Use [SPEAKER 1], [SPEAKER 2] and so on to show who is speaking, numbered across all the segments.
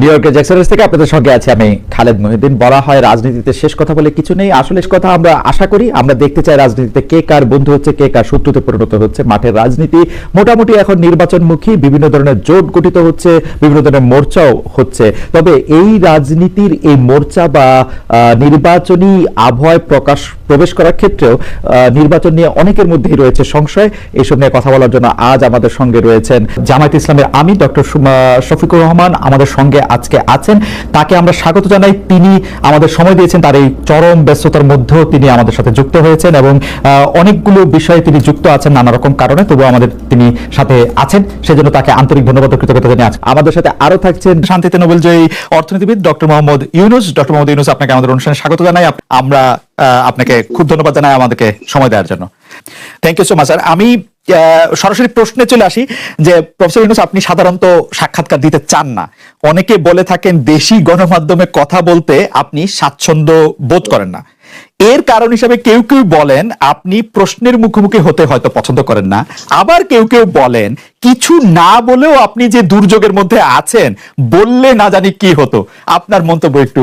[SPEAKER 1] New ইয়র্কের জ্যাকসনের থেকে আপনাদের সঙ্গে আছি আমি খালেদ মহিউদ্দিন। বলা হয় রাজনীতিতে শেষ কথা বলে কিছু নেই। আসলে কথা আমরা আশা করি, আমরা দেখতে চাই রাজনীতিতে কে কার বন্ধু হচ্ছে, কে কার শত্রুতে পরিণত হচ্ছে। মাঠের রাজনীতি মোটামুটি এখন নির্বাচনমুখী, বিভিন্ন ধরনের জোট গঠিত হচ্ছে, বিভিন্ন ধরনের মোর্চাও হচ্ছে। তবে এই রাজনীতির এই মোর্চা বা নির্বাচনী আবহাওয়ায় প্রকাশ প্রবেশ করার ক্ষেত্রেও নির্বাচন নিয়ে অনেকের মধ্যেই রয়েছে সংশয়। এইসব নিয়ে কথা বলার জন্য আজ আমাদের সঙ্গে রয়েছেন জামায়াত ইসলামের আমি ডক্টর শফিকুর রহমান। আমাদের সঙ্গে আজকে আছেন। তাকে আমরা স্বাগত জানাই। তিনি আমাদের সময় দিয়েছেন, তার এই চরম ব্যস্ততার মধ্যেও তিনি আমাদের সাথে যুক্ত হয়েছেন এবং অনেকগুলো বিষয়ে তিনি যুক্ত আছেন নানা রকম কারণে। তবুও আমাদের তিনি সাথে আছেন। সেজন্য তাকে আন্তরিক ধন্যবাদ কৃতজ্ঞতা জানিয়ে আছি আমাদের সাথে আরও থাকছেন শান্তিতে নোবেলজয়ী অর্থনীতিবিদ ডক্টর মোহাম্মদ ইউনুস। ডক্টর মোহাম্মদ ইউনুস, আপনাকে আমাদের অনুষ্ঠানে স্বাগত জানাই। আমরা আপনাকে খুব ধন্যবাদ জানাই আমাদেরকে সময় দেওয়ার জন্য। Thank you so much sir আমি সরাসরি প্রশ্নে চলে আসি যে প্রফেসর ইউনুস আপনি সাধারণত সাক্ষাৎকার দিতে চান না। অনেকে বলে থাকেন দেশি গণমাধ্যমে কথা বলতে আপনি স্বাচ্ছন্দ্য বোধ করেন না। এর কারণ হিসাবে কেউ কেউ বলেন, আপনি প্রশ্নের মুখোমুখি হতে হয়তো পছন্দ করেন না। আবার কেউ কেউ বলেন, কিছু না বলেও আপনি যে দুর্যোগের মধ্যে আছেন, বললে না জানি কি হতো। আপনার মন্তব্য একটু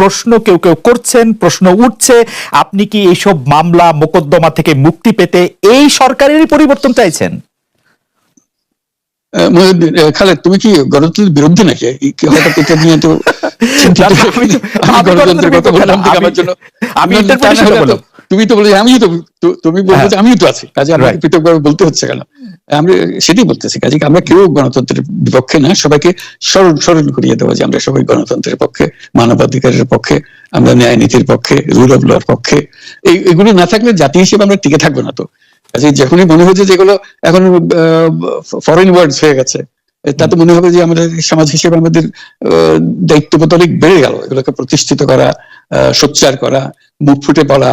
[SPEAKER 1] প্রশ্ন কেউ কেউ করছেন প্রশ্ন উঠছে আপনি কি এইসব মামলা মোকদ্দমা থেকে মুক্তি পেতে এই সরকারেরই পরিবর্তন চাইছেন?
[SPEAKER 2] খালেদ তুমি কি গণতন্ত্রের বিরুদ্ধে নাকি? হঠাৎ এটা নিয়ে তো
[SPEAKER 1] আমি-
[SPEAKER 2] আমি
[SPEAKER 1] আমি আমি
[SPEAKER 2] তুমি তো বলে আমিও তো তুমি বলছো যে আমিও তো আছি। কাজে আমাকে
[SPEAKER 1] Right.
[SPEAKER 2] পৃথকভাবে বলতে হচ্ছে কেন? আমরা সেটাই বলতেছি কাজে আমরা কেউ গণতন্ত্রের বিপক্ষে না সবাইকে স্মরণ স্মরণ করিয়ে দেবো যে আমরা সবাই গণতন্ত্রের পক্ষে মানবাধিকারের পক্ষে আমরা ন্যায় নীতির পক্ষে রুল অফ লর পক্ষে। এই এগুলো না থাকলে জাতি হিসেবে আমরা টিকে থাকব না তো। কাজে যখনই মনে হচ্ছে যেগুলো এখন ফরেন ওয়ার্ডস হয়ে গেছে তাতে মনে হবে যে আমাদের সমাজ হিসেবে আমাদের দায়িত্ববোধ অনেক বেড়ে গেল। এগুলোকে প্রতিষ্ঠিত করা আহ, সোচ্চার করা মুখ ফুটে বলা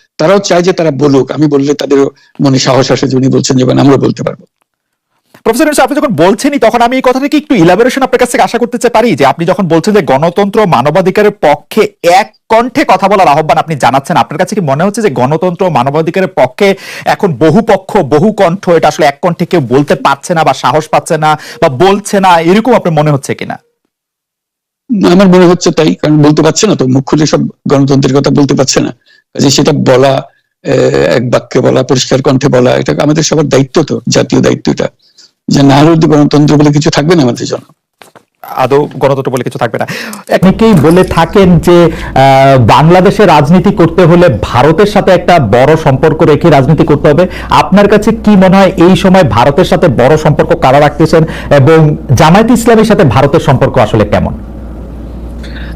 [SPEAKER 2] তারাও চায় যে তারা বলুক। আমি বললে তাদের মনে সাহস আসে যে উনি বলছেন যেমন আমরা বলতে পারব।
[SPEAKER 1] প্রফেসর ইউনুস, আপনি যখন বলছেনই তখন আমি এই কথাটাকে একটু ইলাবোরেশন আপনার কাছ থেকে আশা করতে চাই পারি? যে আপনি যখন বলছেন যে গণতন্ত্র মানবাধিকারের পক্ষে এক কণ্ঠে কথা বলার আহ্বান আপনি জানাচ্ছেন আপনার কাছে কি মনে হচ্ছে যে গণতন্ত্র মানবাধিকারের পক্ষে এখন বহু পক্ষ বহু কণ্ঠ এটা আসলে এক কণ্ঠে কেউ বলতে পারছে না বা সাহস পাচ্ছে না বা বলছে না এরকম আপনার মনে হচ্ছে কিনা?
[SPEAKER 2] আমার মনে হচ্ছে তাই কারণ বলতে পারছে না তো মুখ খুলে সব গণতন্ত্রের কথা বলতে পারছে না। কাজে সেটা বলা এক বাক্যে বলা পরিষ্কার কণ্ঠে বলা এটা আমাদের সবার দায়িত্ব তো জাতীয় দায়িত্বটা যে না হলে গণতন্ত্র বলে কিছু থাকবে না আমাদের জন্য।
[SPEAKER 1] আদৌ গণতন্ত্র বলে কিছু থাকবে না। অনেকেই বলে থাকেন যে আহ, বাংলাদেশে রাজনীতি করতে হলে ভারতের সাথে একটা বড় সম্পর্ক রেখে রাজনীতি করতে হবে। আপনার কাছে কি মনে হয় এই সময় ভারতের সাথে বড় সম্পর্ক কারা রাখতেছেন এবং জামায়াত ইসলামের সাথে ভারতের সম্পর্ক আসলে কেমন?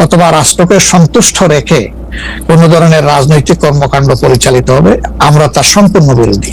[SPEAKER 3] অথবা রাষ্ট্রকে সন্তুষ্ট রেখে কোন ধরনের রাজনৈতিক কর্মকাণ্ড পরিচালিত হবে আমরা তার সম্পূর্ণ বিরোধী।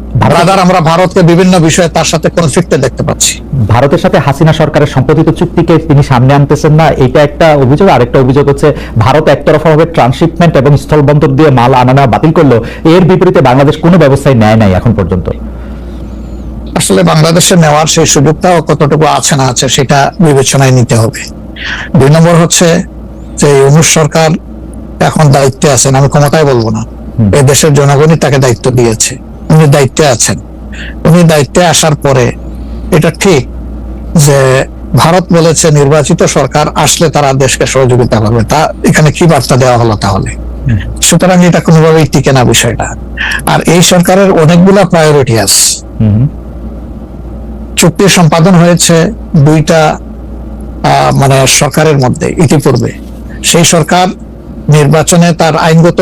[SPEAKER 1] ভারত-
[SPEAKER 3] রাদার আমরা ভারতকে বিভিন্ন বিষয়ে তার সাথে কনফ্লিক্টে দেখতে পাচ্ছি।
[SPEAKER 1] ভারতের সাথে হাসিনা সরকারের সম্পাদিত চুক্তিকে তিনি সামনে আনতেছেন না এটা একটা অভিযোগ। আরেকটা অভিযোগ হচ্ছে ভারত একতরফাভাবে ট্রান্সশিপমেন্ট এবং স্থলবন্দর দিয়ে মাল আনা বাতিল করল এর বিপরীতে বাংলাদেশ কোনো ব্যবস্থাই নেয় নাই এখন পর্যন্ত।
[SPEAKER 3] আসলে বাংলাদেশে নেওয়ার সেই সুযোগটাও কতটুকু আছে না আছে সেটা বিবেচনায় নিতে হবে। দুই নম্বর হচ্ছে যে ইউনুস সরকার এখন দায়িত্বে আছেন আমি ক্ষমতায় বলব না। দেশের জনগণই তাকে দায়িত্ব দিয়েছে। উনি দায়িত্বে আছেন। উনি দায়িত্বে আসার পরে এটা ঠিক যে ভারত বলেছে নির্বাচিত সরকার আসলে তারা দেশকে সহযোগিতা করবে। তা এখানে কি বার্তা দেওয়া হলো তাহলে? সুতরাং এটা কোনোভাবেই টিকে না বিষয়টা। আর এই সরকারের অনেকগুলা প্রায়োরিটি আছে। চুক্তি সম্পাদন হয়েছে দুইটা মানে সরকারের মধ্যে ইতিপূর্বে। সেই সরকার নির্বাচনে তার আইনগত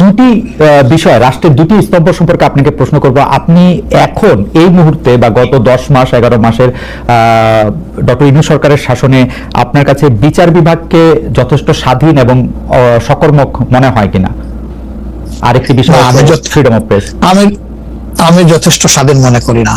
[SPEAKER 1] দুটি বিষয় রাষ্ট্রের দুটি স্তম্ভ সম্পর্কে আপনাকে প্রশ্ন করব। আপনি এখন এই মুহূর্তে বা গত দশ মাস এগারো মাসের ডক্টর ইনু সরকারের শাসনে আপনার কাছে বিচার বিভাগকে যথেষ্ট স্বাধীন এবং সকর্মক মনে হয় কিনা? আরেকটি বিষয়
[SPEAKER 3] আমি
[SPEAKER 1] ফ্রিডম অফ প্রেস
[SPEAKER 3] আমি আমি যথেষ্ট স্বাধীন মনে করি না।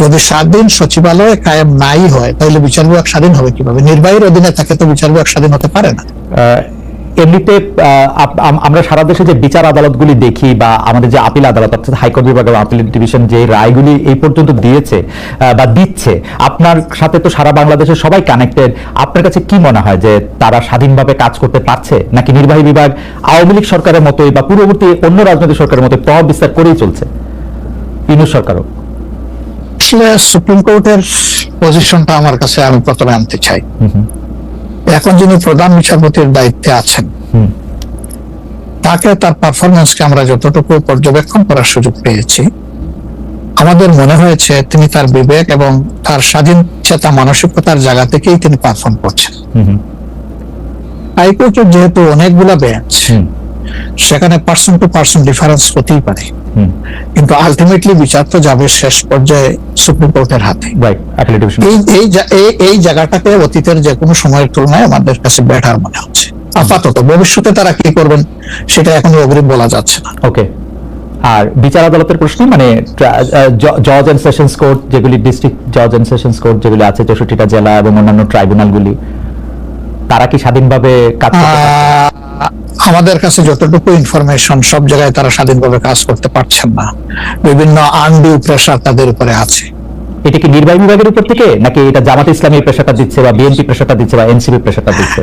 [SPEAKER 3] যদি স্বাধীন সচিবালয় কায়েম নাই হয়, তাহলে বিচার বিভাগ স্বাধীন হবে কীভাবে? নির্বাহীর অধীনে থাকে তো বিচার বিভাগ স্বাধীন হতে পারে না।
[SPEAKER 1] এমনিতে আমরা সারা দেশে যে বিচার আদালতগুলি দেখি বা আমাদের যে আপিল আদালত, অর্থাৎ হাইকোর্ট বিভাগ এবং আপিল ডিভিশন যে রায়গুলি এই পর্যন্ত দিয়েছে বা দিচ্ছে, আপনার সাথে তো সারা বাংলাদেশের সবাই কানেক্টেড আপনার কাছে কি মনে হয় যে তারা স্বাধীনভাবে কাজ করতে পারছে? নাকি নির্বাহী বিভাগ আওয়ামী লীগ সরকারের মতোই বা পূর্ববর্তী অন্য রাজনৈতিক সরকারের মতো প্রভাব বিস্তার করেই চলছে? ইনু সরকারও।
[SPEAKER 3] সুপ্রিম কোর্টের পজিশনটা আমার কাছে আমি প্রথমে আনতে চাই। এখন যিনি প্রধান বিচারপতির দায়িত্বে আছেন তাকে তার পারফরমেন্সকে আমরা যতটুকু পর্যবেক্ষণ করার সুযোগ পেয়েছি আমাদের মনে হয়েছে তিনি তার বিবেক এবং তার স্বাধীন চেতা মানসিকতার জায়গা থেকেই তিনি পারফর্ম করছেন। হাইকোর্টের যেহেতু অনেকগুলা বেঞ্চ সেখানে পার্সন টু পার্সন ডিফারেন্স হতেই পারে। কিন্তু আলটিমেটলি বিচার তো যাবে শেষ পর্যায়ে সুপ্রিম কোর্টের হাতে। এই জায়গাটাকে অতীতের যে কোনো সময়ের তুলনায় আমাদের কাছে বেটার মনে হচ্ছে। আপাতত ভবিষ্যতে তারা কি করবেন সেটা এখনও অগ্রিম বলা যাচ্ছে না।
[SPEAKER 1] ওকে আর বিচার আদালতের প্রশ্ন মানে জজ এন্ড সেশনস কোর্ট যেগুলি ডিস্ট্রিক্ট জজ এন্ড সেশনস কোর্ট যেগুলি আছে চৌষট্টিটা জেলা এবং অন্যান্য ট্রাইব্যুনালগুলি তারা কি স্বাধীনভাবে কাজ
[SPEAKER 3] আমাদের কাছে যতটুকু ইনফরমেশন সব জায়গায় তারা স্বাধীনভাবে কাজ করতে পারছেন না। বিভিন্ন আনডিউ প্রেশার তাদের উপরে আছে।
[SPEAKER 1] এটা কি নির্বাহী বিভাগের উপর থেকে? নাকি এটা জামাত ইসলামী প্রেশারটা দিচ্ছে বা বিএনপি প্রেশারটা দিচ্ছে বা এনসিপি প্রেশারটা দিচ্ছে?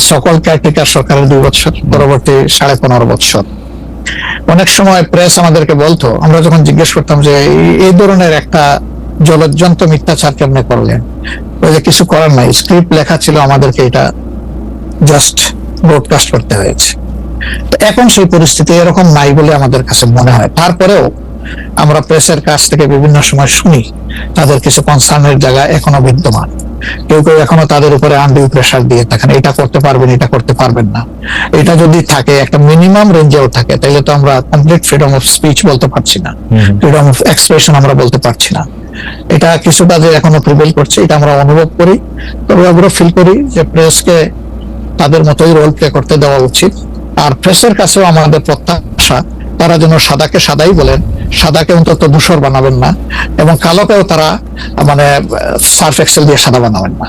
[SPEAKER 3] সকল কেয়ারটেকার সরকারের দুই বছর, পরবর্তী সাড়ে পনেরো বছর। অনেক সময় প্রেস আমাদেরকে বলতো, আমরা যখন জিজ্ঞেস করতাম যে, এই- ধরনের একটা জলজ্জন্ত মিথ্যাচার কেমনে করলেন? ওই যে কিছু করার নাই স্ক্রিপ্ট লেখা ছিল, আমাদেরকে এটা জাস্ট ব্রডকাস্ট করতে হয়েছে। তো এখন সেই পরিস্থিতি এরকম নাই বলে আমাদের কাছে মনে হয়। তারপরেও আমরা প্রেসের কাছ থেকে বিভিন্ন সময় শুনি, তাদের কিছু কনসার্নের জায়গা এখনও বিদ্যমান। কেউ কেউ এখনও তাদের উপরে আন্ডিউ প্রেশার দিয়ে থাকেন। এটা করতে পারবেন এটা করতে পারবেন না। এটা যদি থাকে একটা মিনিমাম রেঞ্জেও থাকে তাহলে তো আমরা কমপ্লিট ফ্রিডম অফ স্পিচ বলতে পারছি না। ফ্রিডম অফ এক্সপ্রেশন আমরা বলতে পারছি না। এটা কিছুটা যে এখনও প্রিভেল করছে এটা আমরা অনুভব করি। তবে আমরা ফিল করি যে প্রেসকে তাদের মতোই রোল প্লে করতে দেওয়া উচিত। আর প্রেসের কাছেও আমাদের প্রত্যাশা তারা যেন সাদাকে সাদাই বলেন সাদাকে অন্তত ধূসর বানাবেন না এবং কালোকেও তারা মানে সার্ফ এক্সেল দিয়ে সাদা বানাবেন না।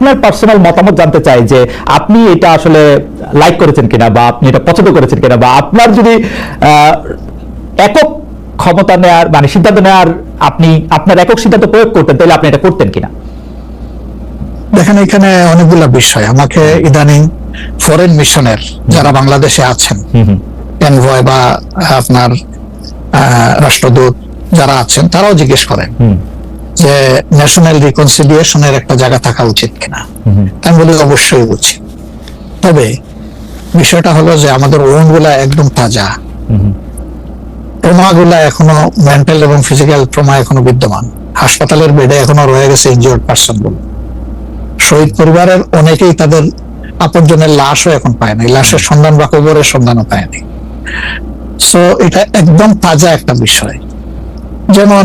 [SPEAKER 1] আপনার পার্সোনাল মতামত জানতে চাই যে আপনি এটা আসলে লাইক করেছেন কিনা বা আপনি এটা পছন্দ করেছেন কিনা বা আপনার যদি একক ক্ষমতা নেয়ার মানে সিদ্ধান্ত নেওয়ার আপনি আপনার একক সিদ্ধান্ত প্রয়োগ করতেন তাহলে আপনি এটা করতেন কিনা?
[SPEAKER 3] দেখেন এখানে অনেকগুলো বিষয়। আমাকে ইদানিং ফরেন মিশনের যারা বাংলাদেশে আছেন এনভয় বা আপনার রাষ্ট্রদূত যারা আছেন তারাও জিজ্ঞেস করেন। যে ন্যাশনাল রিকনসিলিয়েশনের একটা জায়গা থাকা উচিত কিনা। আমি বলি অবশ্যই উচিত। তবে বিষয়টা হলো যে আমাদের ওনগুলা একদম তাজা। ট্রমা গুলা এখনও মেন্টাল এবং ফিজিক্যাল ট্রমা এখনও বিদ্যমান। হাসপাতালের বেডে এখনও রয়ে গেছে ইনজিওর্ড পার্সনগুলো শহীদ পরিবারের অনেকেই তাদের আপনজনের লাশও এখন পায় নাই। লাশের সন্ধান বা কবরের সন্ধানও পায়নি সো এটা একদম তাজা একটা বিষয়। যেমন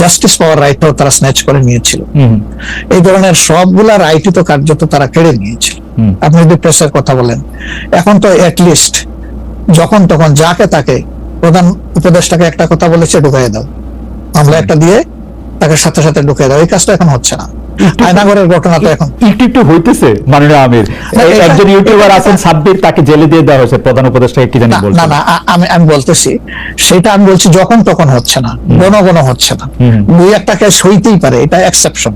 [SPEAKER 3] জাস্টিস পাওয়ার রাইটটাও তারা স্ন্যাচ করে নিয়েছিল। এই ধরনের সবগুলা রাইটই তো কার্যত তারা কেড়ে নিয়েছিল। আপনি যদি প্রেসের কথা বলেন এখন তো অ্যাটলিস্ট যখন তখন যাকে তাকে প্রধান উপদেষ্টাকে একটা কথা বলেছে ঢুকাই দাও। মামলা একটা দিয়ে তাকে সাথে সাথে ঢুকিয়ে দাও এই কাজটা এখন হচ্ছে না। আয়নাগরের ঘটনা তো এখন।
[SPEAKER 1] একটু একটু হইতেছে মাননীয় আমির। একজন ইউটিউবার আছেন সাব্বির তাকে জেলে দিয়ে দেওয়া হয়েছে প্রধান উপদেষ্টাকে কি জানি
[SPEAKER 3] না
[SPEAKER 1] বলছেন।
[SPEAKER 3] না না আমি আমি বলতেছি সেটা আমি বলছি যখন তখন হচ্ছে না। গণ গণ হচ্ছে না। দুই একটা কেস হইতেই পারে এটা এক্সেপশন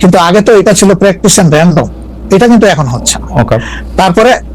[SPEAKER 3] কিন্তু আগে তো এটা ছিল প্র্যাকটিস এন্ড র্যান্ডম এটা কিন্তু এখন হচ্ছে না।
[SPEAKER 1] ওকে
[SPEAKER 3] তারপরে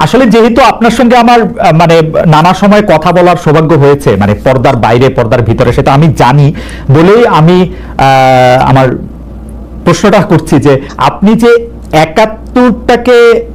[SPEAKER 1] আসলে যেহেতু আপনার সঙ্গে আমার মানে নানা সময় কথা বলার সৌভাগ্য হয়েছে মানে পর্দার বাইরে, পর্দার ভিতরে, সেটা আমি জানি বলেই আমি আমার প্রশ্নটা করছি যে আপনি যে একাত্তরটাকে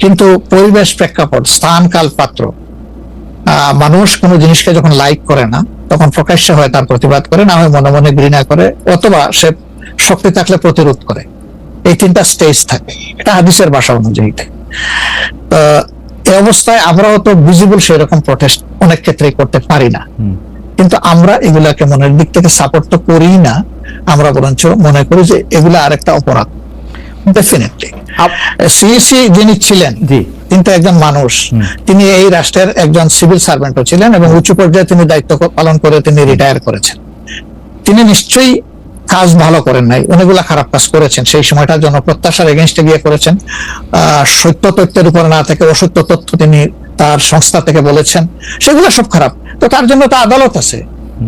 [SPEAKER 3] কিন্তু পরিবেশ প্রেক্ষাপট স্থান কাল পাত্র। মানুষ কোনো জিনিসকে যখন লাইক করে না তখন প্রকাশ্য হয় তার প্রতিবাদ করে না হয় মনে মনে ঘৃণা করে অথবা সে শক্তি থাকলে প্রতিরোধ করে। এই তিনটা স্টেজ থাকে এটা হাদিসের ভাষা অনুযায়ী। আহ, এই অবস্থায় আমরাও তো ভিজিবল সেরকম প্রটেস্ট অনেক ক্ষেত্রেই করতে পারি না। কিন্তু আমরা এগুলাকে মনের দিক থেকে সাপোর্ট তো করি না আমরা বরঞ্চ মনে করি যে এগুলা আরেকটা অপরাধ। ডেফিনেটলি সিইসি যিনি ছিলেন তিনি তো একজন মানুষ। তিনি এই রাষ্ট্রের একজন সিভিল সার্ভেন্টও ছিলেন এবং উচ্চ পর্যায়ে তিনি দায়িত্ব পালন করে তিনি রিটায়ার করেছেন। তিনি নিশ্চয়ই কাজ ভালো করেন নাই অনেকগুলা খারাপ কাজ করেছেন। সেই সময়টা জনপ্রত্যাশার এগেনস্টে গিয়ে করেছেন। সত্য তথ্যের উপর না থেকে অসত্য তথ্য তিনি তার সংস্থা থেকে বলেছেন। সেগুলো সব খারাপ। তো তার জন্য তো আদালত আছে।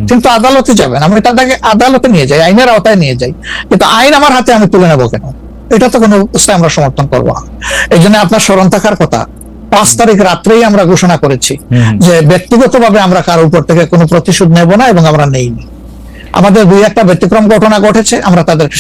[SPEAKER 3] কিন্তু আদালতে যাবেন। আমি তাদেরকে আদালতে নিয়ে যাই আইনের আওতায় নিয়ে যাই। কিন্তু আইন আমার হাতে আমি তুলে নেব কেন? এটা তো কোনো অবস্থায় আমরা সমর্থন করব না। এই জন্য আপনার স্মরণ থাকার কথা পাঁচ তারিখ রাত্রেই আমরা ঘোষণা করেছি যে ব্যক্তিগতভাবে আমরা কারোর উপর থেকে কোনো প্রতিশোধ নেব না এবং আমরা নেইনি। আমাদের দুই একটা ব্যতিক্রম ঘটনা ঘটেছে আমরা তাদেরকে